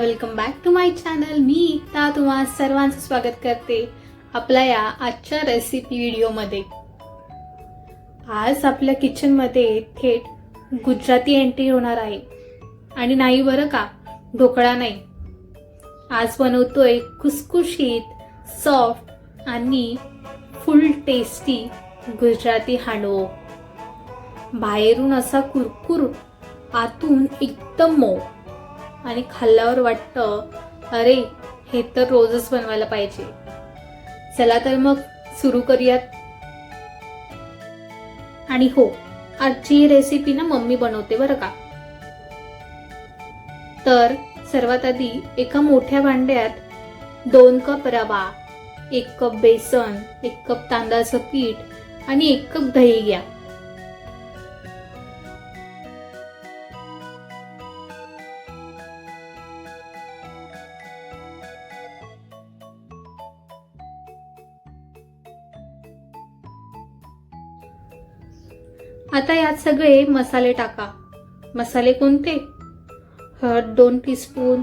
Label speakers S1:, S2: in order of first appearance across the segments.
S1: Welcome back to my channel मी ता तुम्हा सर्वांचं स्वागत करते आपल्या या आजच्या रेसिपी व्हिडिओमध्ये आज आपल्या किचनमध्ये थेट गुजराती एंट्री होणार आहे. आणि नाही बरं का ढोकळा नाही. आज बनवतोय खुसखुशीत सॉफ्ट आणि फुल टेस्टी गुजराती हांडवो. बाहेरून असा कुरकुर आतून एकदम मऊ. आणि खाल्ल्यावर वाटतं अरे हे तर रोजच बनवायला पाहिजे. चला तर मग सुरू करूयात. आणि हो आजची ही रेसिपी ना मम्मी बनवते बरं का. तर सर्वात आधी एका मोठ्या भांड्यात दोन कप रवा एक कप बेसन एक कप तांदळाचं पीठ आणि एक कप दही घ्या. आता यात सगळे मसाले टाका. मसाले कोणते? हळद दोन टीस्पून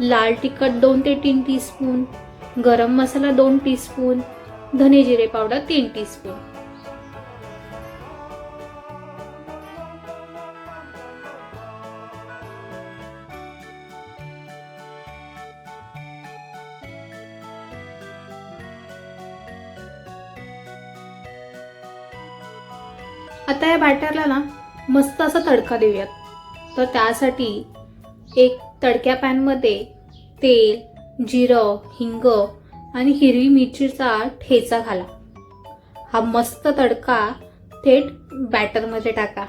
S1: लाल तिखट दोन ते तीन टीस्पून गरम मसाला दोन टीस्पून धने जिरे पावडर तीन टीस्पून आता या बॅटरला ना मस्त असा तडका देऊयात. तर त्यासाठी एक तडक्या पॅनमध्ये तेल जिरं हिंग आणि हिरवी मिरचीचा ठेचा घाला. हा मस्त तडका थेट बॅटरमध्ये टाका.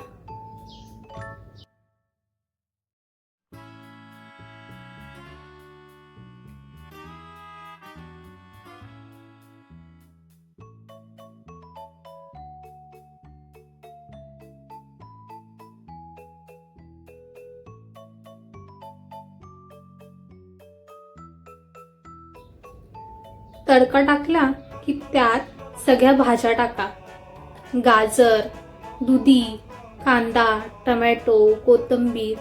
S1: तडका टाकला की त्यात सगळ्या भाज्या टाका. गाजर दुधी कांदा टमॅटो कोथिंबीर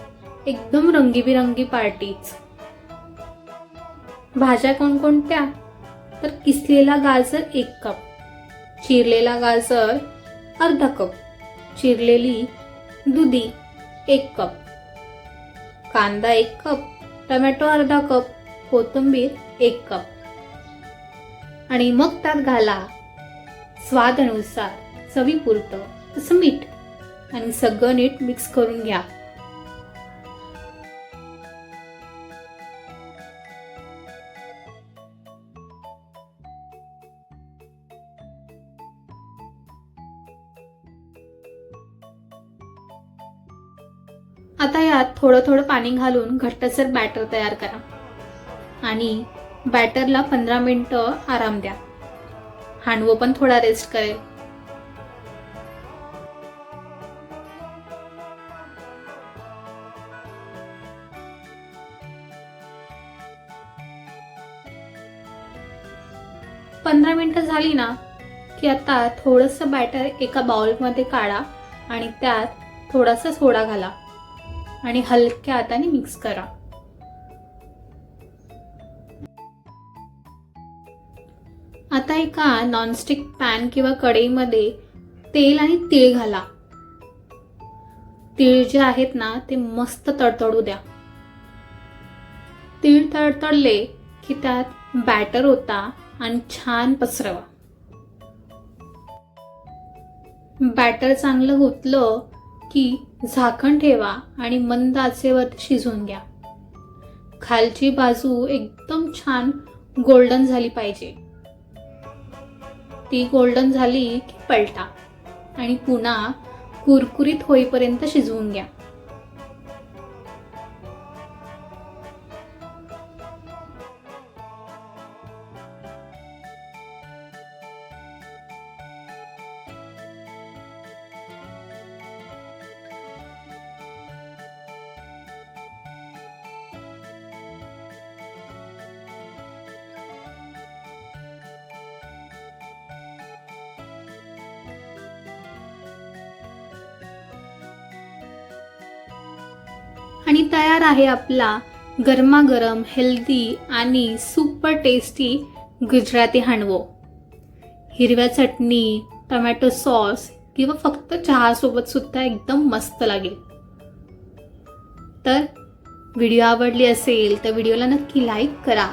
S1: एकदम रंगीबिरंगी पार्टीच. भाज्या कोणकोणत्या? तर किसलेला गाजर एक कप चिरलेला गाजर अर्धा कप चिरलेली दुधी एक कप कांदा एक कप टमॅटो अर्धा कप कोथिंबीर एक कप. आणि मग त्यात घाला स्वादानुसार चवीपुरतं तसं मीठ. आणि सगळं नीट मिक्स करून घ्या. आता यात थोडं थोडं पाणी घालून घट्टसर बॅटर तयार करा. आणि बॅटरला पंधरा मिनटं आराम द्या. हांडवं पण थोडा रेस्ट करेल. पंधरा मिनटं झाली ना की आता थोडंसं बॅटर एका बाउलमध्ये काढा आणि त्यात थोडासा सोडा घाला. आणि हलक्या हाताने मिक्स करा. आता एका नॉनस्टिक पॅन किंवा कढईमध्ये तेल आणि तीळ घाला. तीळ जे आहेत ना ते मस्त तडतडू द्या. तीळ तडतडले की त्यात बॅटर होता आणि छान पसरवा. बॅटर चांगलं होतलं की झाकण ठेवा आणि मंद आचेवर शिजवून घ्या. खालची बाजू एकदम छान गोल्डन झाली पाहिजे. ती गोल्डन झाली की पलटा. आणि पुन्हा कुरकुरीत होईपर्यंत शिजवून घ्या. आणि तयार आहे आपला गरमागरम हेल्दी आणि सुपर टेस्टी गुजराती हांडवो. हिरव्या चटणी टमॅटो सॉस किंवा फक्त चहासोबत सुद्धा एकदम मस्त लागेल. तर व्हिडिओ आवडली असेल तर व्हिडिओला नक्की लाईक करा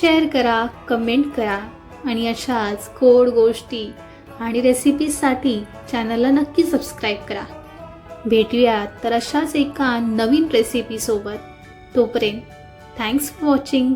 S1: शेअर करा कमेंट करा आणि अशाच गोड गोष्टी आणि रेसिपीजसाठी चॅनलला नक्की सबस्क्राईब करा. भेटूयात. तर अशाच एका नवीन रेसिपीसोबत तोपर्यंत थँक्स फॉर वॉचिंग